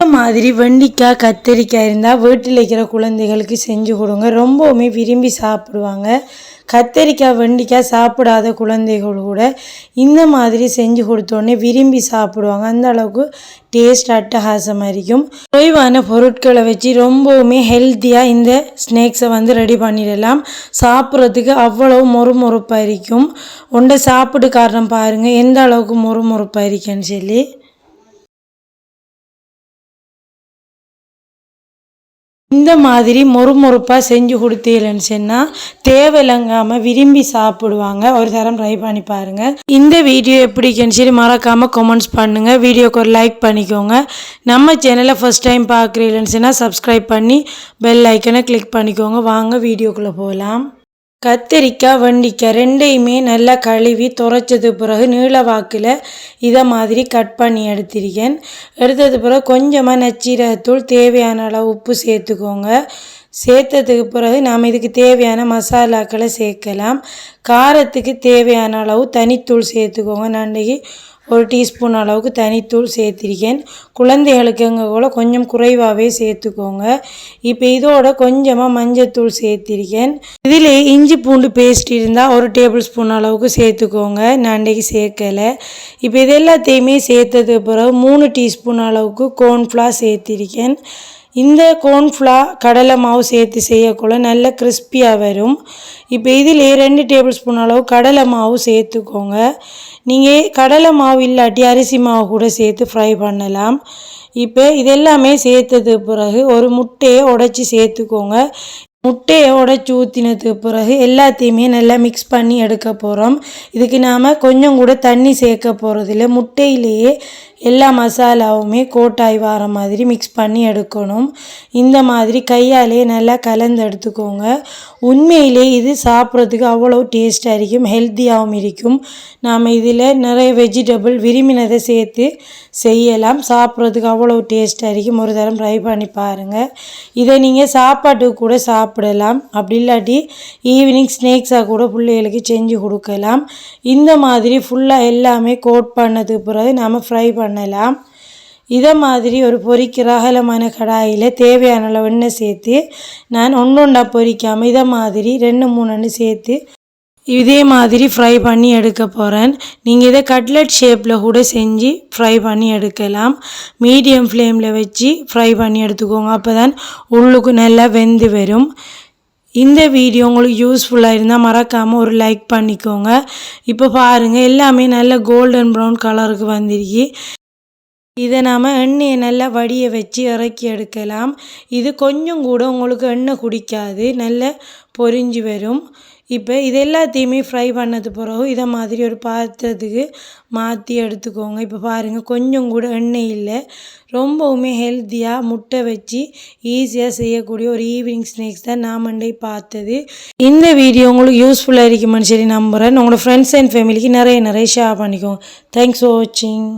இந்த மாதிரி வெண்டிக்காய் கத்திரிக்காய் இருந்தால் வீட்டில் இருக்கிற குழந்தைகளுக்கு செஞ்சு கொடுங்க. ரொம்பவுமே விரும்பி சாப்பிடுவாங்க. கத்தரிக்காய் வெண்டிக்காய் சாப்பிடாத குழந்தைகள் கூட இந்த மாதிரி செஞ்சு கொடுத்தோடனே விரும்பி சாப்பிடுவாங்க. அந்த அளவுக்கு டேஸ்ட் அட்டகாசமாக இருக்கும். குறைவான பொருட்களை வச்சு ரொம்பவுமே ஹெல்த்தியாக இந்த ஸ்நாக்ஸை வந்து ரெடி பண்ணிடலாம். சாப்பிட்றதுக்கு அவ்வளவு மொறுமொறுப்பாக இருக்கும். உண்டை சாப்பிடு காரணம் பாருங்கள் எந்த அளவுக்கு மொறுமொறுப்பாக இருக்கேன்னு சொல்லி. இந்த மாதிரி மொறுமொறுப்பாக செஞ்சு கொடுத்தீங்கன்னு சொன்னால் தேவையில்லங்காமல் விரும்பி சாப்பிடுவாங்க. ஒரு தரம் ட்ரை பண்ணி பாருங்கள் இந்த வீடியோ எப்படிக்குன்னு சொல்லி மறக்காமல் கமெண்ட்ஸ் பண்ணுங்கள் வீடியோக்கு ஒரு லைக் பண்ணிக்கோங்க. நம்ம சேனலை ஃபஸ்ட் டைம் பார்க்குறீங்கன்னு சொன்னால் சப்ஸ்கிரைப் பண்ணி பெல் ஐக்கனை கிளிக் பண்ணிக்கோங்க. வாங்க வீடியோக்குள்ளே போகலாம். கத்திரிக்காய் வண்டிக்காய் ரெண்டையுமே நல்லா கழுவி துரைச்சது பிறகு நீள வாக்கில் இதை மாதிரி கட் பண்ணி எடுத்திருக்கேன். எடுத்தது பிறகு கொஞ்சமாக நச்சீரகத்தூள் தேவையான அளவு உப்பு சேர்த்துக்கோங்க. சேர்த்ததுக்கு பிறகு நாம் இதுக்கு தேவையான மசாலாக்களை சேர்க்கலாம். காரத்துக்கு தேவையான அளவு தனித்தூள் சேர்த்துக்கோங்க. நண்டைக்கு ஒரு டீஸ்பூன் அளவுக்கு தனித்தூள் சேர்த்திருக்கேன். குழந்தைகளுக்குங்க கூட கொஞ்சம் குறைவாகவே சேர்த்துக்கோங்க. இப்போ இதோட கொஞ்சமாக மஞ்சத்தூள் சேர்த்திருக்கேன். இதில் இஞ்சி பூண்டு பேஸ்ட் இருந்தால் ஒரு டேபிள் ஸ்பூன் அளவுக்கு சேர்த்துக்கோங்க. நான் அன்றைக்கி சேர்க்கலை. இப்போ இது எல்லாத்தையுமே சேர்த்ததுக்கு பிறகு மூணு டீஸ்பூன் அளவுக்கு கோர்ன்ஃப்ளார் சேர்த்திருக்கேன். இந்த கோர்ன்ஃப்ளா கடலை மாவு சேர்த்து செய்யக்குள்ள நல்ல கிறிஸ்பியாக வரும். இப்போ இதில் ரெண்டு டேபிள் ஸ்பூன் அளவு கடலை மாவு சேர்த்துக்கோங்க. நீங்கள் கடலை மாவு இல்லாட்டி அரிசி மாவு கூட சேர்த்து ஃப்ரை பண்ணலாம். இப்போ இதெல்லாமே சேர்த்தது பிறகு ஒரு முட்டையை உடச்சி சேர்த்துக்கோங்க. முட்டையை உடச்சி ஊற்றினதுக்கு பிறகு எல்லாத்தையுமே நல்லா மிக்ஸ் பண்ணி எடுக்க போகிறோம் இதுக்கு நாம் கொஞ்சம் கூட தண்ணி சேர்க்க போகிறதில்ல முட்டையிலேயே எல்லா மசாலாவுமே கோட்டாய் வர மாதிரி மிக்ஸ் பண்ணி எடுக்கணும். இந்த மாதிரி கையாலே நல்லா கலந்து எடுத்துக்கோங்க. உண்மையிலே இது சாப்பிட்றதுக்கு அவ்வளோ டேஸ்ட்டாக இருக்கும் ஹெல்த்தியாகவும் இருக்கும். நாம் இதில் நிறைய வெஜிடபிள் விரும்பினதை சேர்த்து செய்யலாம். சாப்பிட்றதுக்கு அவ்வளோ டேஸ்ட்டாக இருக்கும் ஒரு தரம் ட்ரை பண்ணி பாருங்கள் இதை நீங்கள் சாப்பாட்டுக்கு கூட சாப்பிடலாம். அப்படி இல்லாட்டி ஈவினிங் ஸ்நேக்ஸாக கூட பிள்ளைகளுக்கு செஞ்சு கொடுக்கலாம். இந்த மாதிரி ஃபுல்லாக எல்லாமே கோட் பண்ணதுக்கு பிறகு நாம் ஃப்ரை பண்ணலாம். இதை மாதிரி ஒரு பொறிக்கிற அகலமான கடாயில் தேவையான அளவு எண்ணெய் சேர்த்து நான் ஒன்று ஒன்றா பொரிக்காமல் இதை மாதிரி ரெண்டு மூணு எண்ணெய் சேர்த்து இதே மாதிரி ஃப்ரை பண்ணி எடுக்க போகிறேன் நீங்கள் இதை கட்லெட் ஷேப்பில் கூட செஞ்சு ஃப்ரை பண்ணி எடுக்கலாம். மீடியம் ஃப்ளேமில் வச்சு ஃப்ரை பண்ணி எடுத்துக்கோங்க. அப்போ தான் உள்ளுக்கு நல்லா வெந்து வரும். இந்த வீடியோ உங்களுக்கு யூஸ்ஃபுல்லாக இருந்தால் மறக்காமல் ஒரு லைக் பண்ணிக்கோங்க. இப்போ பாருங்கள் எல்லாமே நல்ல கோல்டன் ப்ரௌன் கலருக்கு வந்திருக்கு. இதை நாம் எண்ணெயை நல்லா வடிய வச்சு இறக்கி எடுக்கலாம். இது கொஞ்சம் கூட உங்களுக்கு எண்ணெய் குடிக்காது நல்ல பொரிஞ்சு வரும். இப்போ இது எல்லாத்தையுமே ஃப்ரை பண்ணது பிறகு இதை மாதிரி ஒரு பாத்திரத்துக்கு மாற்றி எடுத்துக்கோங்க. இப்போ பாருங்கள் கொஞ்சம் கூட எண்ணெய் இல்லை. ரொம்பவுமே ஹெல்த்தியாக முட்டை வச்சு ஈஸியாக செய்யக்கூடிய ஒரு ஈவினிங் ஸ்நாக்ஸ் தான் நான் மண்டே பார்த்தது. இந்த வீடியோ உங்களுக்கு யூஸ்ஃபுல்லாக இருக்குமான்னு சரி நம்புகிறேன் உங்களோட ஃப்ரெண்ட்ஸ் அண்ட் ஃபேமிலிக்கு நிறைய நிறைய ஷேர் பண்ணிக்கோங்க. தேங்க்ஸ் ஃபார் வாட்சிங்